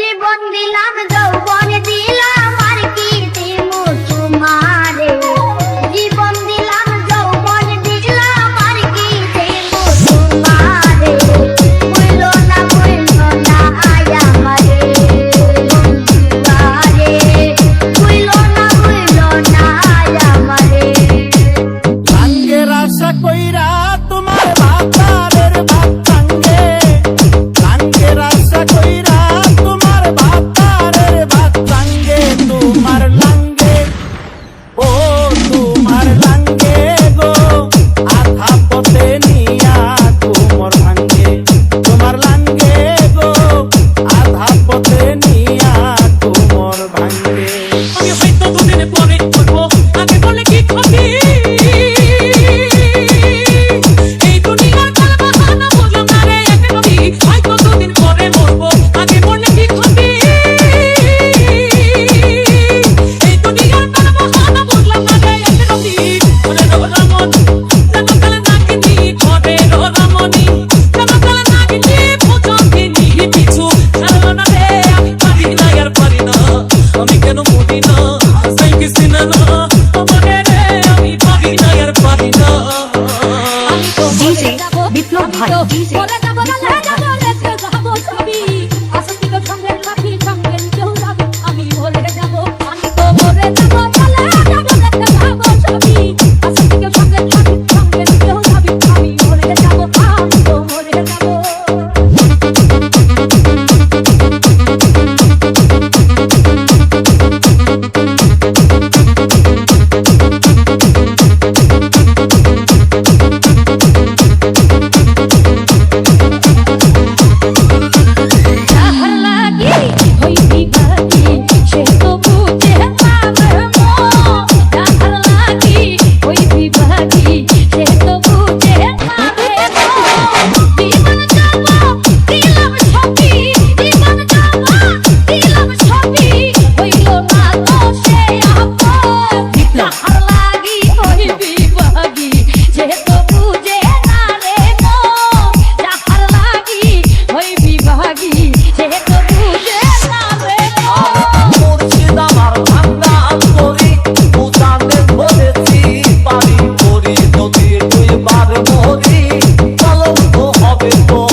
জীবন দিলাম, যৌবন দিলাম, আর কি দিব তোমারে? জীবন দিলাম, যৌবন দিলাম, আর কি দিব তোমারে? কইরা 我一 হবে তো